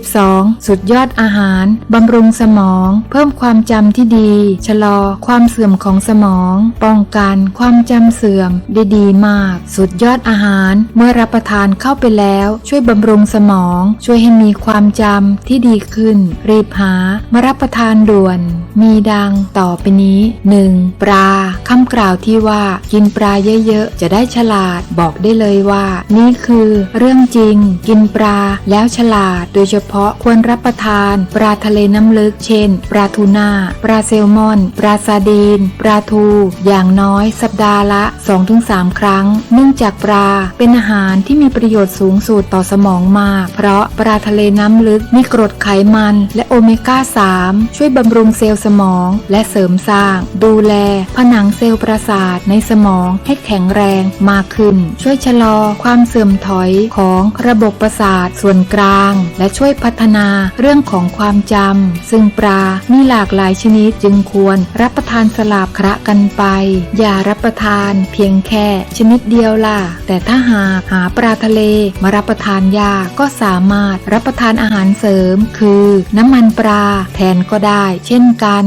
12. สุดยอดอาหาร บำรุงสมอง เพิ่มความจำที่ดี ชะลอความเสื่อมของสมอง ป้องกันความจำเสื่อมได้ดีมาก สุดยอดอาหาร เมื่อรับประทานเข้าไปแล้ว ช่วยบำรุงสมอง ช่วยให้มีความจำที่ดีขึ้น รีบหามารับประทานด่วน มีดังต่อไปนี้ 1. ปลาคำกล่าวที่ว่ากินปลาเยอะๆ จะได้ฉลาดบอกได้เลยว่า นี่คือเรื่องจริง กินปลาแล้วฉลาดโดยเฉพาะควรรับประทาน ปลาทะเลน้ำลึก เช่น ปลาทูน่า ปลาแซลมอน ปลาซาดีน ปลาทู อย่างน้อยสัปดาห์ละ 2-3 ครั้ง เนื่องจากปลาเป็นอาหารที่มีประโยชน์สูงสุดต่อสมองมาก เพราะปลาทะเลน้ำลึกมีกรดไขมัน และโอเมก้า 3 ช่วยบำรุงเซลล์สมอง และเสริมสร้าง ดูแล ผนังเซลล์ประสาทในสมองให้แข็งแรงมากขึ้น ช่วยชะลอความเสื่อมถอยของระบบประสาทส่วนกลาง และช่วยพัฒนาเรื่องของความจำ ซึ่งปลา มีหลากหลายชนิดจึงควรรับประทานสลับคระกันไป อย่ารับประทานเพียงแค่ชนิดเดียวล่ะ แต่ถ้าหากหาปลาทะเลมารับประทานยากก็สามารถรับประทานอาหารเสริม คือน้ำมันปลาแทนก็ได้เช่นกัน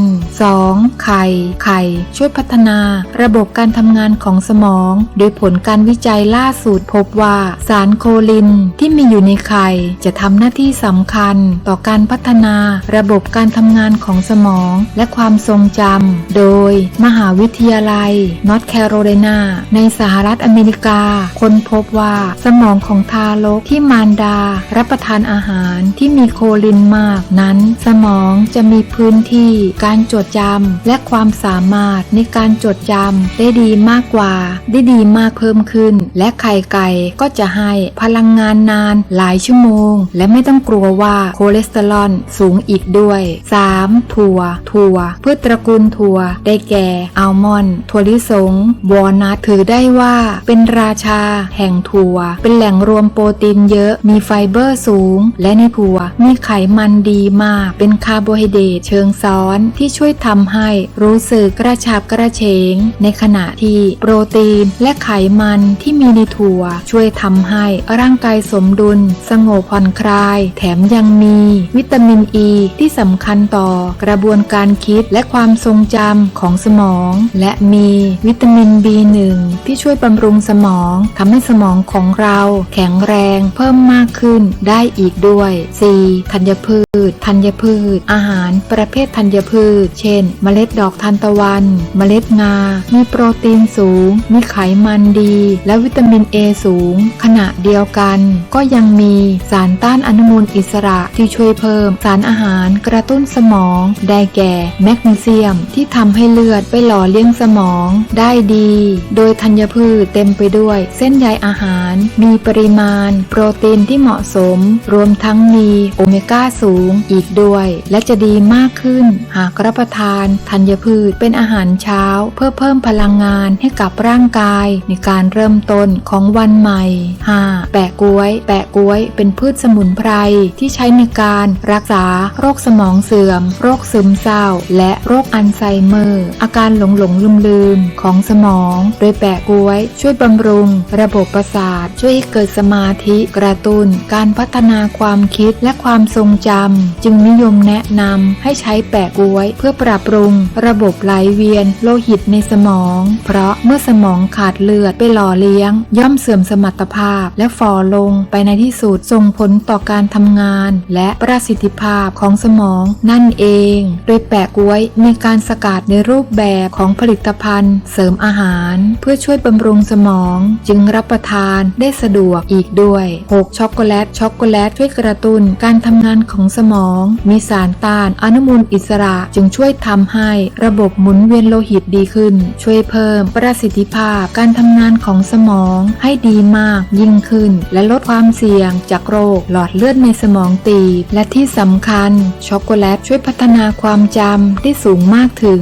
2. ไข่ ไข่ ช่วยพัฒนา ระบบการทำงานของสมอง โดยผลการวิจัยล่าสุดพบว่า สารโคลินที่มีอยู่ในไข่จะทำหน้าที่สำคัญต่อการพัฒนาระบบการทำงานของสมองและความทรงจำ โดยมหาวิทยาลัยนอร์ทแคโรไลนาในสหรัฐอเมริกา ค้นพบว่าสมองของทารกที่มารดา รับประทานอาหารที่มีโคลินมากนั้น สมองจะมีพื้นที่ การจดจำและความสามารถในการจดจำได้ดีมากกว่า ได้ดีมากเพิ่มขึ้น และไข่ไก่ก็จะให้พลังงานนานหลายชั่วโมง และไม่ต้องกลัวว่าโคเลสเตอรอลสูงอีกด้วย 3. ถั่ว ถั่วพืชตระกูลถั่ว ได้แก่อัลมอนด์ถั่วลิสงวอลนัทถือได้ว่าเป็นราชา แห่งถั่ว เป็นแหล่งรวมโปรตีนเยอะมีไฟเบอร์สูง และในถั่วมีไขมันดีมาก เป็นคาร์โบไฮเดรตเชิงซ้อนที่ช่วยทำให้รู้สึกกระชับกระเฉง ในขณะที่โปรตีนและไขมันที่มีในถั่ว ช่วยทำให้ร่างกายสมดุล สงบผ่อนคลาย แถมยังมีวิตามินอ e ีที่สำคัญต่อกระบวนการคิดและความทรงจำของสมอง และมีวิตามิน B1 ที่ช่วยบำรุงสมองทำให้สมองของเราแข็งแรงเพิ่มมากขึ้นได้อีกด้วย 4. ธัญพืช ธัญพืช อาหารประเภทธัญพืช เช่น เมล็ดดอกทานตะวัน เมล็ดงา มีโปรตีนสูง มีไขมันดี และวิตามิน A สูง ขณะเดียวกันก็ยังมีสารต้านอนุมูลอิสระที่ช่วยเพิ่มสารอาหารกระตุ้นสมอง ได้แก่แมกนีเซียม ที่ทำให้เลือดไปหล่อเลี้ยงสมอง ได้ดี โดยธัญพืชเต็มไปด้วยเส้นใยอาหาร มีปริมาณ โปรตีนที่เหมาะสม รวมทั้งมีโอเมก้าสูงอีกด้วย และจะดีมากขึ้น หากรับประทานธัญพืชเป็นอาหารเช้า เพื่อเพิ่มพลังงานให้กับร่างกายในการเริ่มต้นของวันใหม่ 5. แปะกล้วย แปะกล้วยเป็นพืชสมุนไพรที่ใช้ในการรักษาโรคสมองเสื่อม โรคซึมเศร้า และโรคอัลไซเมอร์ อาการหลงหลงลืมลืมของสมอง โดยแปะกล้วย ช่วยบำรุง ระบบประสาท ช่วยให้เกิดสมาธิกระตุ้น การพัฒนาความคิดและความทรงจำจึงนิยมแนะนำให้ใช้แปะกล้วย เพื่อปรับปรุง ระบบไหลเวียน โลหิตในสมอง เพราะเมื่อสมองขาดเลือดไปหล่อเลี้ยง ย่อมเสื่อมสมรรถภาพและฝ่อลงไปในที่สุดส่งผลต่อการทำงานและประสิทธิภาพของสมองนั่นเอง โดยแปะกล้วยมีการสกัดในรูปแบบของผลิตภัณฑ์ เสริมอาหาร เพื่อช่วยบำรุงสมอง จึงรับประทานได้สะดวกอีกด้วย 6. ช็อกโกแลตช็อกโกแลตช่วยกระตุ้นการทำงานของสมอง มีสารต้านอนุมูลอิสระจึงช่วยทำให้ระบบหมุนเวียนโลหิตดีขึ้น ช่วยเพิ่มประสิทธิภาพการทำงานของสมองให้ดีมากยิ่งขึ้น และลดความเสี่ยงจากโรคหลอดเลือดในสมองตีบ และที่สำคัญ ช็อกโกแลตช่วยพัฒนาความจำได้สูงมากถึง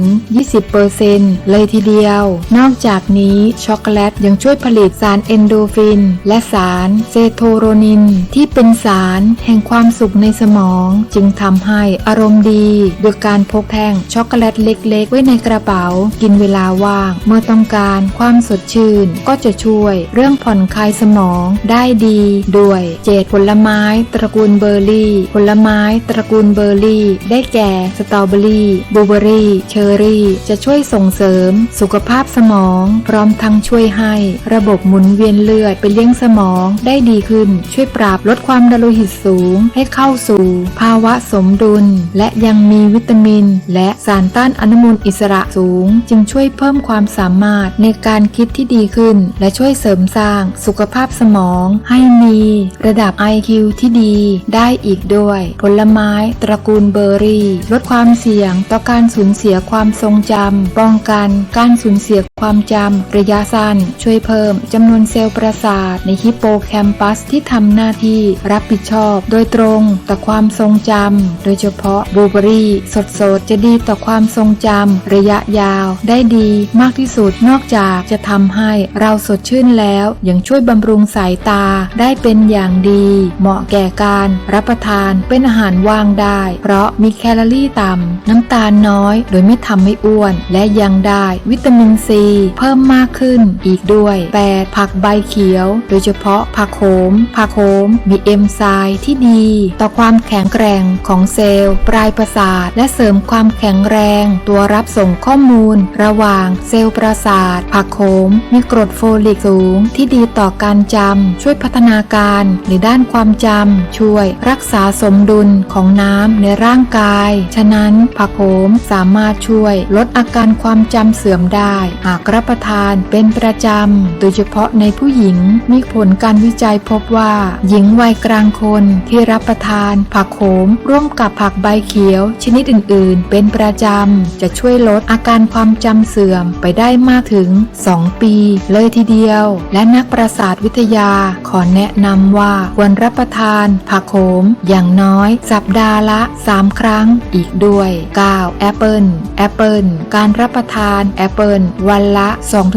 20%เลยทีเดียว นอกจากนี้ช็อกโกแลตยังช่วยผลิตสารเอนโดฟิน และสารเซโทโรนิน ที่เป็นสารแห่งความสุขในสมอง จึงทำให้อารมณ์ดีโดยการพกแท่งช็อกโกแลตเล็กๆ ไว้ในกระเป๋า กินเวลาว่าง เมื่อต้องการความสดชื่นก็จะช่วยเรื่องผ่อนคลายสมองได้ดีด้วย เจดผลไม้ตระกูลเบอร์รี่ ผลไม้ตระกูลเบอร์รี่ ได้แก่ สตรอเบอรี่บลูเบอรี่ เชอร์รี่ จะช่วยส่งเสริม สุขภาพสมอง พร้อมทั้งช่วยให้ ระบบหมุนเวียนเลือดไปเลี้ยงสมองได้ดีขึ้น ช่วยปราบลดความดันโลหิตสูง ให้เข้าสู่ ภาวะสมดุล และยังมีวิตามิน และสารต้านอนุมูลอิสระสูง จึงช่วยเพิ่มความสามารถในการคิดที่ดีขึ้น และช่วยเสริมสร้างสุขภาพสมองให้มี ระดับ IQ ที่ดีได้อีกด้วย ผลไม้ตระกูลเบอร์รี่ ลดความเสี่ยงต่อการสูญเสียความทรงจำป้องกันการสูญเสียความจำระยะสั้น ช่วยเพิ่มจำนวนเซลล์ประสาทในฮิปโปแคมปัสที่ทำหน้าที่รับผิดชอบ โดยตรงต่อความทรงจำโดยเฉพาะบลูเบอร์รี่สดๆ จะดีต่อความทรงจำระยะยาวได้ดีมากที่สุดนอกจากจะทำให้เราสดชื่นแล้ว ยังช่วยบำรุงสายตาได้เป็นอย่างดี เหมาะแก่การรับประทานเป็นอาหารว่างได้ เพราะมีแคลอรี่ต่ำน้ำตาลน้อย โดยไม่ทำให้อ้วน และยังได้วิตามินซี เพิ่มมากขึ้นอีกด้วย 8. ผักใบเขียว โดยเฉพาะผักโขม ผักโขมมีเอนไซม์ที่ดี ต่อความแข็งแกร่งของเซลล์ ปลายประสาท และเสริมความแข็งแรง ตัวรับส่งข้อมูล ระหว่างเซลล์ประสาท ผักโขม มีกรดโฟลิกสูง ที่ดีต่อการจำช่วยพัฒนาการในด้านความจำช่วย รักษาสมดุลของน้ำในร่างกาย ฉะนั้นผักโขมสามารถช่วยลดอาการความจำเสื่อมได้ หากรับประทานเป็นประจำ โดยเฉพาะในผู้หญิงมีผลการวิจัยพบว่า หญิงวัยกลางคนที่รับประทาน ผักโขมร่วมกับผักใบเขียว ชนิดอื่น ๆ เป็นประจำ จะช่วยลดอาการความจำเสื่อมไปได้มากถึง 2 ปีเลยทีเดียว และนักประสาทวิทยาขอแนะนำว่าควรรับประทานผักโขม อย่างน้อยสัปดาห์ละ 3 ครั้งอีกด้วย 9. แอปเปิลแอปเปิลการรับประทานแอปเปิลวันละ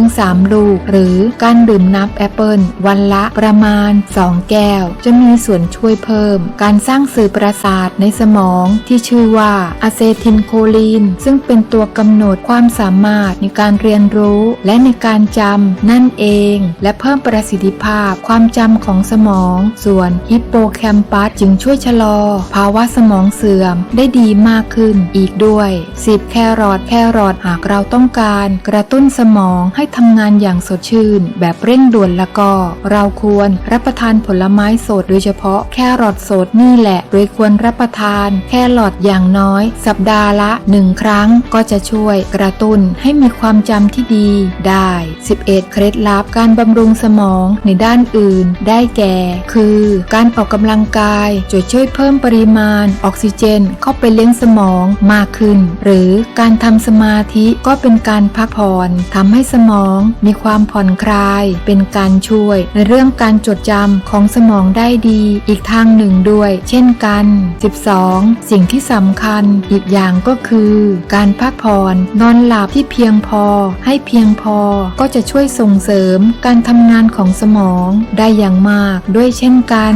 2-3 ลูก หรือการดื่มน้ำแอปเปิลวันละประมาณ 2 แก้ว จะมีส่วนช่วยเพิ่ม การสร้างสื่อประสาทในสมองที่ชื่อว่าอะเซทินโคลีน ซึ่งเป็นตัวกำหนดความสามารถในการเรียนรู้และในการจำนั่นเอง และเพิ่มประสิทธิภาพความจำของสมอง ส่วนฮิปโปแคมปัสจึงช่วยชะลอ ภาวะสมองเสื่อมได้ดีมากขึ้นอีกด้วย 10 แครอทแครอทหากเราต้องการ กระตุ้นสมองให้ทำงานอย่างสดชื่น แบบเร่งด่วนแล้วก็ เราควรรับประทานผลไม้สดโดยเฉพาะแครอทสดนี่แหละ โดยควรรับประทานแครอทอย่างน้อย สัปดาห์ละ 1 ครั้งก็จะช่วยกระตุ้นให้มีความจำที่ดีได้ 11 เคล็ดลับการบำรุงสมองในด้านอื่น ได้แก่ คือ การออกกำลังกายาย จะช่วยเพิ่มปริมาณออกซิเจนเข้าไปเลี้ยงสมองมากขึ้น หรือการทำสมาธิก็เป็นการพักผ่อนทำให้สมองมีความผ่อนคลาย เป็นการช่วยในเรื่องการจดจำของสมองได้ดี อีกทางหนึ่งด้วย เช่นกัน 12 สิ่งที่สำคัญอีกอย่างก็คือ การพักผ่อนนอนหลับที่เพียงพอ ให้เพียงพอก็จะช่วยส่งเสริมการทำงานของสมองได้อย่างมากด้วยเช่นกัน